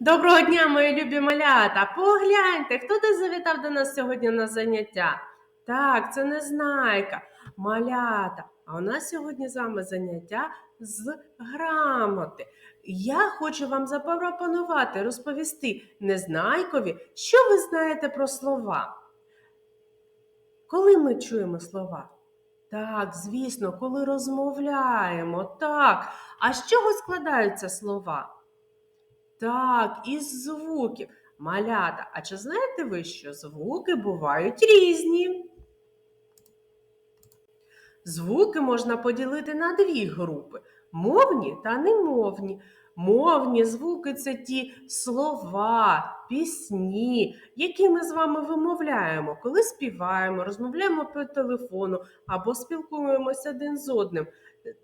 Доброго дня, мої любі малята! Погляньте, хто тут завітав до нас сьогодні на заняття? Так, це Незнайка, малята. А у нас сьогодні з вами заняття з грамоти. Я хочу вам запропонувати розповісти Незнайкові, що ви знаєте про слова. Коли ми чуємо слова? Так, звісно, коли розмовляємо. Так. А з чого складаються слова? Так, із звуків. Малята, а чи знаєте ви, що звуки бувають різні? Звуки можна поділити на дві групи мовні та немовні. Мовні звуки це ті слова, пісні, які ми з вами вимовляємо, коли співаємо, розмовляємо по телефону або спілкуємося один з одним.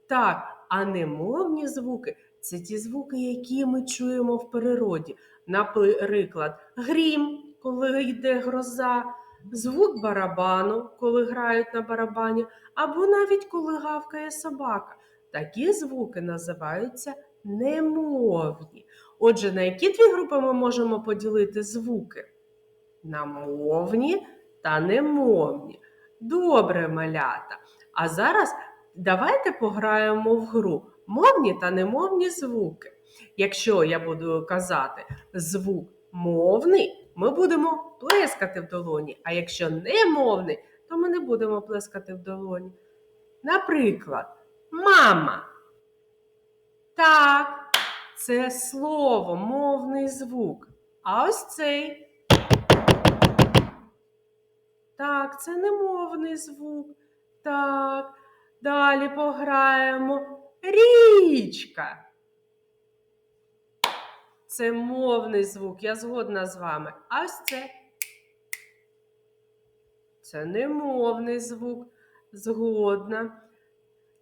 Так, а немовні звуки це ті звуки, які ми чуємо в природі. Наприклад, грім, коли йде гроза, звук барабану, коли грають на барабані, або навіть коли гавкає собака. Такі звуки називаються немовні. Отже, на які дві групи ми можемо поділити звуки? На мовні та немовні. Добре, малята. А зараз давайте пограємо в гру мовні та немовні звуки. Якщо я буду казати звук мовний, ми будемо плескати в долоні, а якщо немовний, то ми не будемо плескати в долоні. Наприклад, мама. Так, це слово, мовний звук. А ось цей. Так, це немовний звук. Так, далі пограємо. Річка. Це мовний звук, я згодна з вами. А ось це. Це немовний звук. Згодна.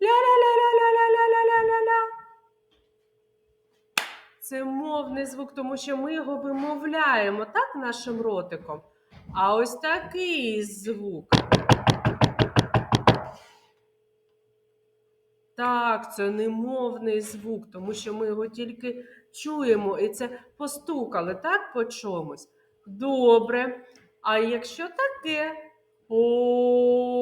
Ля-ля-ля-ля-ля-ля-ля-ля-ля-ля. Це мовний звук, тому що ми його вимовляємо так нашим ротиком. А ось такий звук. Так, це немовний звук, тому що ми його тільки чуємо і це постукали, так, по чомусь. Добре. А якщо таке о,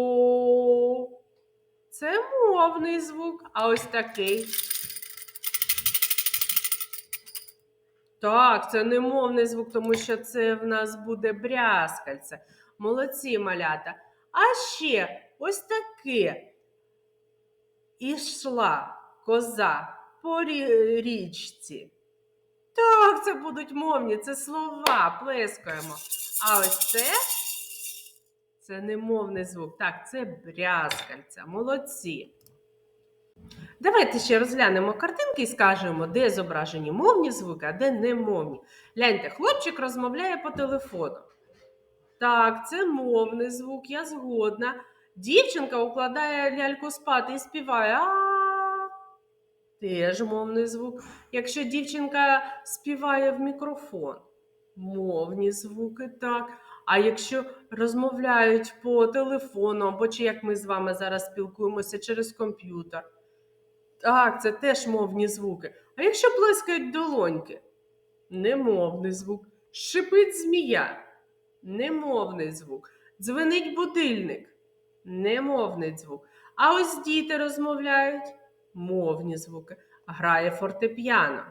це мовний звук, а ось такий. Так, це не мовний звук, тому що це в нас буде брязкальце. Молодці малята. А ще ось таке. Ішла коза по річці. Так, це будуть мовні, це слова, плескаємо. А ось це це не мовний звук. Так, це брязкальця. Молодці. Давайте ще розглянемо картинки і скажемо, де зображені мовні звуки, а де немовні. Гляньте, хлопчик розмовляє по телефону. Так, це мовний звук, я згодна. Дівчинка укладає ляльку спати і співає. А. Теж мовний звук. Якщо дівчинка співає в мікрофон, мовні звуки, так. А якщо розмовляють по телефону, або чи як ми з вами зараз спілкуємося через комп'ютер. Так, це теж мовні звуки. А якщо плескають долоньки? Немовний звук. Шипить змія. Немовний звук. Дзвенить будильник. Немовний звук. А ось діти розмовляють. Мовні звуки. Грає фортепіано.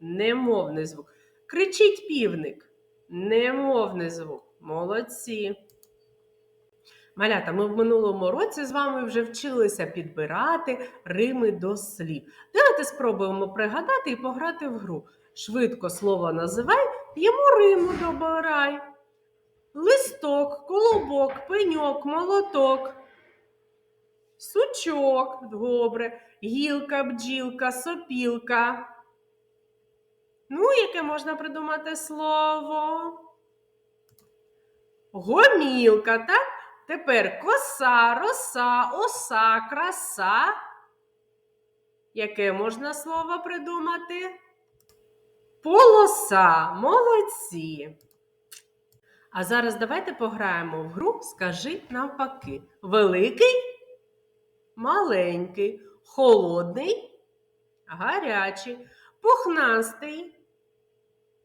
Немовний звук. Кричить півник. Немовний звук. Молодці. Малята, ми в минулому році з вами вже вчилися підбирати рими до слів. Давайте спробуємо пригадати і пограти в гру. Швидко слово називай, йому риму добирай. Листок, колобок, пеньок, молоток. Сучок, добре, гілка, бджілка, сопілка. Ну, яке можна придумати слово? Гомілка, так? Тепер коса, роса, оса, краса. Яке можна слово придумати? Полоса. Молодці. А зараз давайте пограємо в гру Скажи навпаки. Великий, маленький, холодний, гарячий, пухнастий,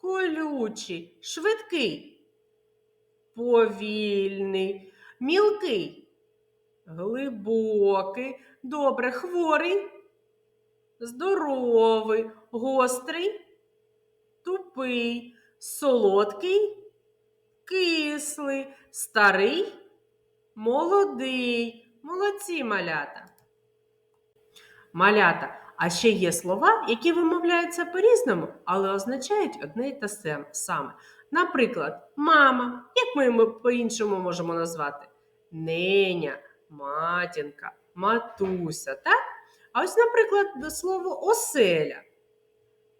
колючий, швидкий, повільний, мілкий, глибокий, добре, хворий, здоровий, гострий, тупий, солодкий, кислий, старий, молодий. Молодці малята. Малята. А ще є слова, які вимовляються по-різному, але означають одне й те саме. Наприклад, мама, як ми його по-іншому можемо назвати? Неня, матінка, матуся, так? А ось, наприклад, слово оселя,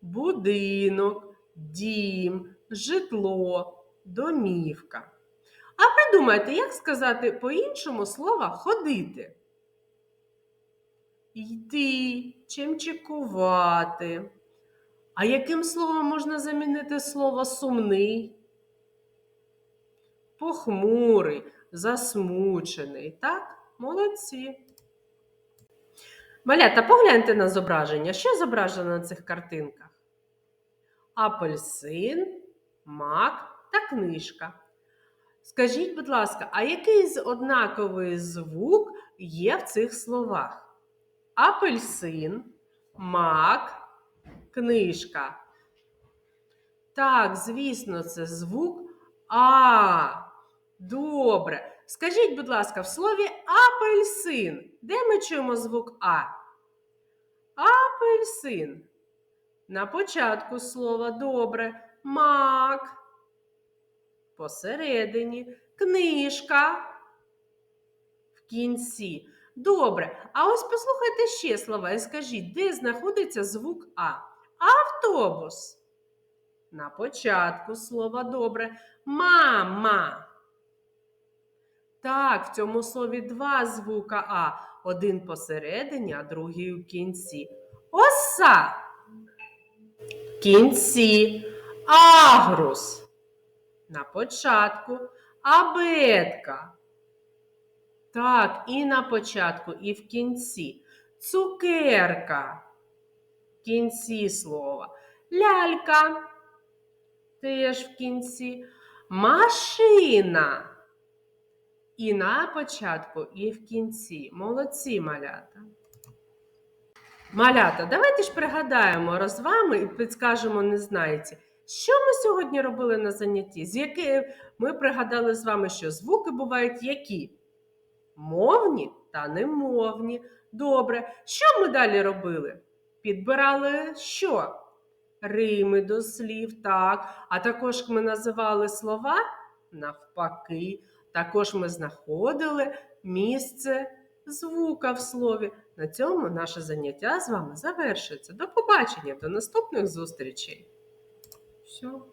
будинок, дім, житло, домівка. А придумайте, як сказати по-іншому слова ходити? Йти, чимчикувати. А яким словом можна замінити слово сумний? Похмурий, засмучений. Так? Молодці. Малята, погляньте на зображення. Що зображено на цих картинках? Апельсин, мак та книжка. Скажіть, будь ласка, а який з однаковий звук є в цих словах? Апельсин, мак, книжка. Так, звісно, це звук А. Добре. Скажіть, будь ласка, в слові апельсин. Де ми чуємо звук А? Апельсин. На початку слова добре. Мак. Посередині. Книжка. В кінці. Добре. А ось послухайте ще слова і скажіть, де знаходиться звук А? Автобус. На початку слова добре. Мама. Так, в цьому слові два звука А. Один посередині, а другий у кінці. Оса. Кінці. Агрус. На початку. Абетка. Так, і на початку, і в кінці. Цукерка. В кінці слова. Лялька. Теж в кінці. Машина. І на початку, і в кінці. Молодці малята. Малята, давайте ж пригадаємо раз з вами і підскажемо незнайці. Що ми сьогодні робили на занятті? З яки ми пригадали з вами, що звуки бувають які? Мовні та немовні. Добре. Що ми далі робили? Підбирали що? Рими до слів, так. А також ми називали слова навпаки. Також ми знаходили місце звука в слові. На цьому наше заняття з вами завершується. До побачення, до наступних зустрічей. Все.